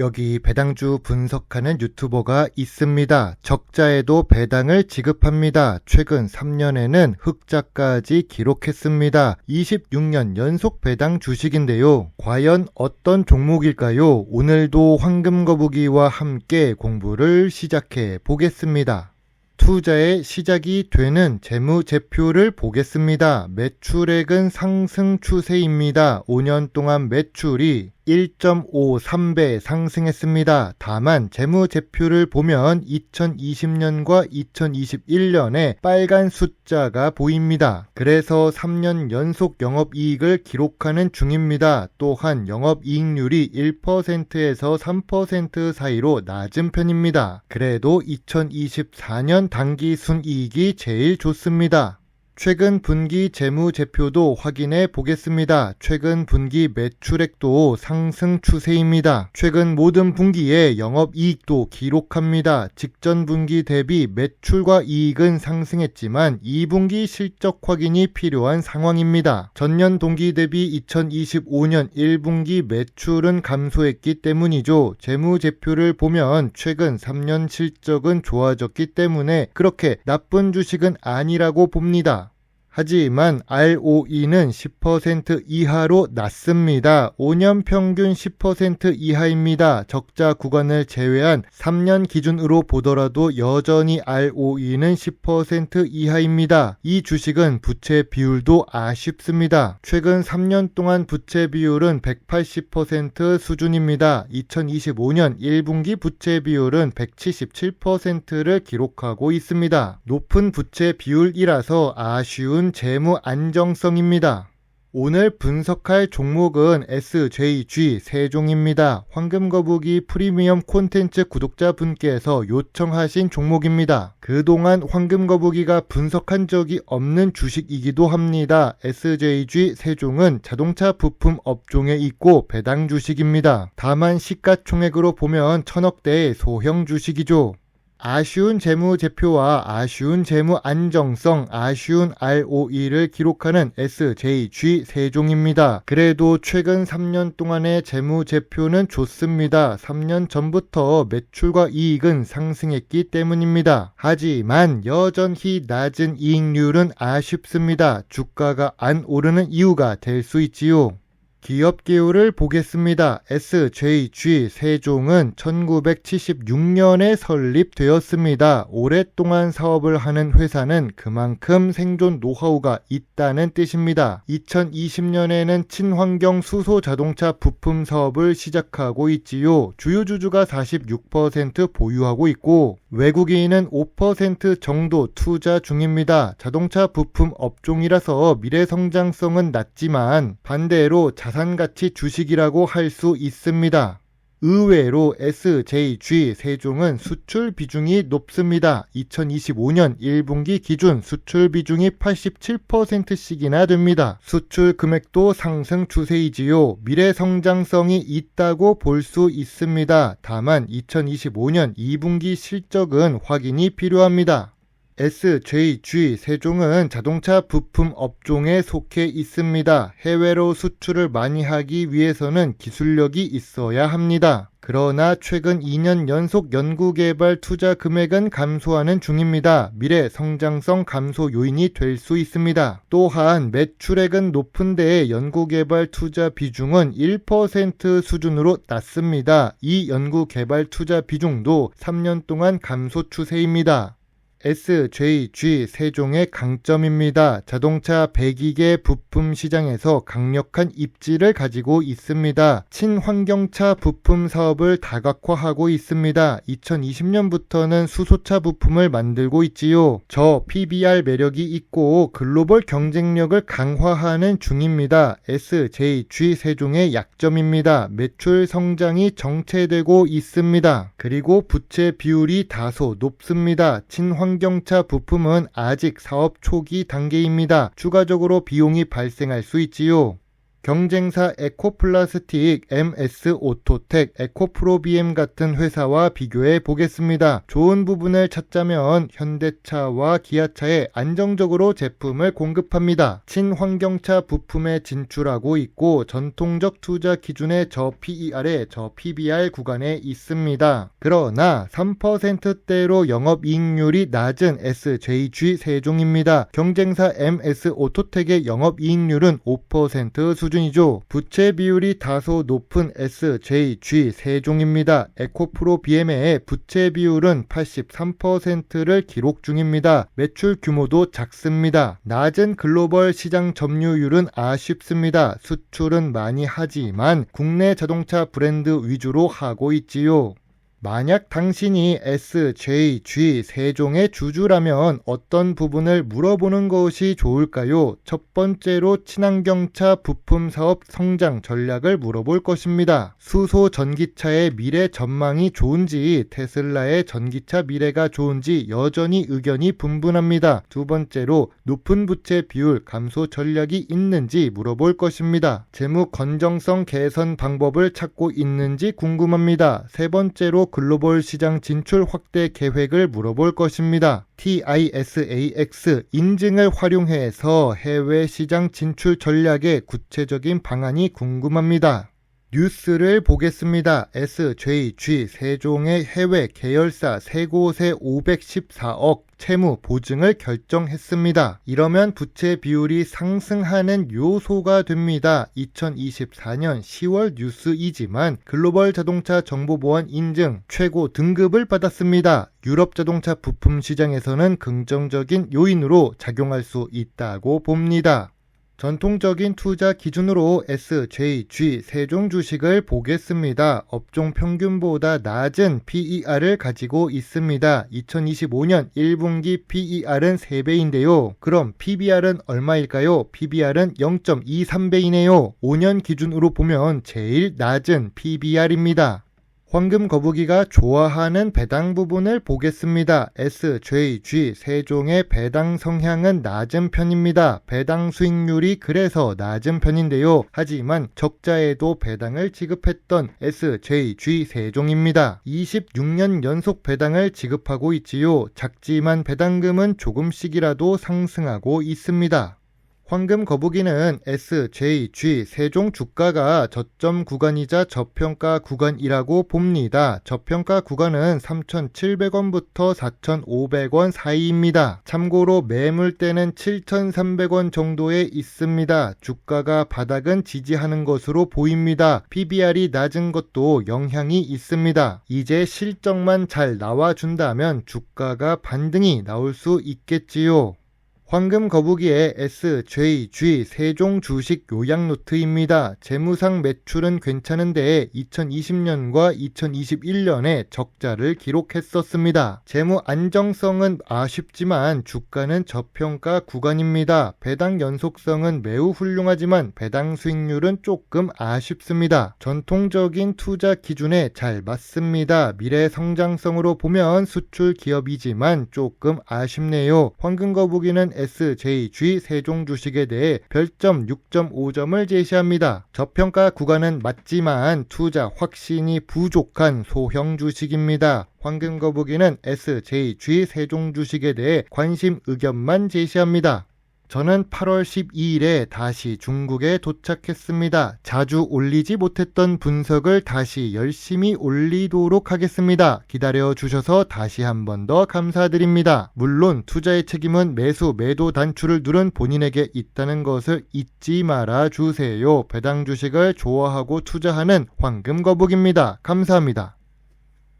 여기 배당주 분석하는 유튜버가 있습니다. 적자에도 배당을 지급합니다. 최근 3년에는 흑자까지 기록했습니다. 26년 연속 배당 주식인데요. 과연 어떤 종목일까요? 오늘도 황금거북이와 함께 공부를 시작해 보겠습니다. 투자의 시작이 되는 재무제표를 보겠습니다. 매출액은 상승 추세입니다. 5년 동안 매출이 1.53배 상승했습니다. 다만 재무제표를 보면 2020년과 2021년에 빨간 숫자가 보입니다. 그래서 3년 연속 영업이익을 기록하는 중입니다. 또한 영업이익률이 1%에서 3% 사이로 낮은 편입니다. 그래도 2024년 당기 순이익이 제일 좋습니다. 최근 분기 재무 제표도 확인해 보겠습니다. 최근 분기 매출액도 상승 추세입니다. 최근 모든 분기에 영업 이익도 기록합니다. 직전 분기 대비 매출과 이익은 상승했지만 2분기 실적 확인이 필요한 상황입니다. 전년 동기 대비 2025년 1분기 매출은 감소했기 때문이죠. 재무 제표를 보면 최근 3년 실적은 좋아졌기 때문에 그렇게 나쁜 주식은 아니라고 봅니다. 하지만 ROE는 10% 이하로 낮습니다. 5년 평균 10% 이하입니다. 적자 구간을 제외한 3년 기준으로 보더라도 여전히 ROE는 10% 이하입니다. 이 주식은 부채 비율도 아쉽습니다. 최근 3년 동안 부채 비율은 180% 수준입니다. 2025년 1분기 부채 비율은 177%를 기록하고 있습니다. 높은 부채 비율이라서 아쉬운 좋은 재무 안정성입니다. 오늘 분석할 종목은 SJG 세종입니다. 황금거북이 프리미엄 콘텐츠 구독자분께서 요청하신 종목입니다. 그동안 황금거북이가 분석한 적이 없는 주식이기도 합니다. SJG 세종은 자동차 부품 업종에 있고 배당 주식입니다. 다만 시가총액으로 보면 천억대의 소형 주식이죠. 아쉬운 재무 제표와 아쉬운 재무 안정성, 아쉬운 ROE를 기록하는 SJG 세종입니다. 그래도 최근 3년 동안의 재무 제표는 좋습니다. 3년 전부터 매출과 이익은 상승했기 때문입니다. 하지만 여전히 낮은 이익률은 아쉽습니다. 주가가 안 오르는 이유가 될 수 있지요. 기업 기호를 보겠습니다. SJG 세종은 1976년에 설립되었습니다. 오랫동안 사업을 하는 회사는 그만큼 생존 노하우가 있다는 뜻입니다. 2020년에는 친환경 수소 자동차 부품 사업을 시작하고 있지요. 주요 주주가 46% 보유하고 있고 외국인은 5% 정도 투자 중입니다. 자동차 부품 업종이라서 미래 성장성은 낮지만 반대로 자 자산가치 주식이라고 할 수 있습니다. 의외로 SJG 세종은 수출 비중이 높습니다. 2025년 1분기 기준 수출 비중이 87%씩이나 됩니다. 수출 금액도 상승 추세이지요. 미래 성장성이 있다고 볼 수 있습니다. 다만 2025년 2분기 실적은 확인이 필요합니다. SJG 세종은 자동차 부품 업종에 속해 있습니다. 해외로 수출을 많이 하기 위해서는 기술력이 있어야 합니다. 그러나 최근 2년 연속 연구개발 투자 금액은 감소하는 중입니다. 미래 성장성 감소 요인이 될 수 있습니다. 또한 매출액은 높은데 연구개발 투자 비중은 1% 수준으로 낮습니다. 이 연구개발 투자 비중도 3년 동안 감소 추세입니다. SJG 세종의 강점입니다. 자동차 배기계 부품 시장에서 강력한 입지를 가지고 있습니다. 친환경차 부품 사업을 다각화하고 있습니다. 2020년부터는 수소차 부품을 만들고 있지요. 저 PBR 매력이 있고 글로벌 경쟁력을 강화하는 중입니다. SJG 세종의 약점입니다. 매출 성장이 정체되고 있습니다. 그리고 부채 비율이 다소 높습니다. 친환 환경차 부품은 아직 사업 초기 단계입니다. 추가적으로 비용이 발생할 수 있지요. 경쟁사 에코플라스틱, MS 오토텍, 에코프로비엠 같은 회사와 비교해 보겠습니다. 좋은 부분을 찾자면 현대차와 기아차에 안정적으로 제품을 공급합니다. 친환경차 부품에 진출하고 있고 전통적 투자 기준의 저 PER에 저 PBR 구간에 있습니다. 그러나 3%대로 영업이익률이 낮은 SJG 세종입니다. 경쟁사 MS 오토텍의 영업이익률은 5% 수준 이죠. 부채 비율이 다소 높은 SJG 세 종입니다. 에코프로 BM의 부채 비율은 83%를 기록 중입니다. 매출 규모도 작습니다. 낮은 글로벌 시장 점유율은 아쉽습니다. 수출은 많이 하지만 국내 자동차 브랜드 위주로 하고 있지요. 만약 당신이 SJG 세 종의 주주라면 어떤 부분을 물어보는 것이 좋을까요? 첫 번째로 친환경차 부품 사업 성장 전략을 물어볼 것입니다. 수소 전기차의 미래 전망이 좋은지 테슬라의 전기차 미래가 좋은지 여전히 의견이 분분합니다. 두 번째로 높은 부채 비율 감소 전략이 있는지 물어볼 것입니다. 재무 건정성 개선 방법을 찾고 있는지 궁금합니다. 세 번째로 글로벌 시장 진출 확대 계획을 물어볼 것입니다. TISAX 인증을 활용해서 해외 시장 진출 전략의 구체적인 방안이 궁금합니다. 뉴스를 보겠습니다. SJG 세종의 해외 계열사 세 곳에 514억 채무 보증을 결정했습니다. 이러면 부채 비율이 상승하는 요소가 됩니다. 2024년 10월 뉴스이지만 글로벌 자동차 정보보안 인증 최고 등급을 받았습니다. 유럽 자동차 부품 시장에서는 긍정적인 요인으로 작용할 수 있다고 봅니다. 전통적인 투자 기준으로 SJG 세종 주식을 보겠습니다. 업종 평균보다 낮은 PER을 가지고 있습니다. 2025년 1분기 PER은 3배인데요. 그럼 PBR은 얼마일까요? PBR은 0.23배이네요. 5년 기준으로 보면 제일 낮은 PBR입니다. 황금 거북이가 좋아하는 배당 부분을 보겠습니다. SJG 세 종의 배당 성향은 낮은 편입니다. 배당 수익률이 그래서 낮은 편인데요. 하지만 적자에도 배당을 지급했던 SJG 세 종입니다. 26년 연속 배당을 지급하고 있지요. 작지만 배당금은 조금씩이라도 상승하고 있습니다. 황금 거북이는 SJG 세 종 주가가 저점 구간이자 저평가 구간이라고 봅니다. 저평가 구간은 3,700원부터 4,500원 사이입니다. 참고로 매물대는 7,300원 정도에 있습니다. 주가가 바닥은 지지하는 것으로 보입니다. PBR이 낮은 것도 영향이 있습니다. 이제 실적만 잘 나와준다면 주가가 반등이 나올 수 있겠지요. 황금 거북이의 SJG 세종 주식 요약 노트입니다. 재무상 매출은 괜찮은데 2020년과 2021년에 적자를 기록했었습니다. 재무 안정성은 아쉽지만 주가는 저평가 구간입니다. 배당 연속성은 매우 훌륭하지만 배당 수익률은 조금 아쉽습니다. 전통적인 투자 기준에 잘 맞습니다. 미래 성장성으로 보면 수출 기업이지만 조금 아쉽네요. 황금 거북이는 SJG 세종 주식에 대해 별점 6.5점을 제시합니다. 저평가 구간은 맞지만 투자 확신이 부족한 소형 주식입니다. 황금 거북이는 SJG 세종 주식에 대해 관심 의견만 제시합니다. 저는 8월 12일에 다시 중국에 도착했습니다. 자주 올리지 못했던 분석을 다시 열심히 올리도록 하겠습니다. 기다려 주셔서 다시 한 번 더 감사드립니다. 물론 투자의 책임은 매수, 매도 단추를 누른 본인에게 있다는 것을 잊지 말아 주세요. 배당 주식을 좋아하고 투자하는 황금 거북입니다. 감사합니다.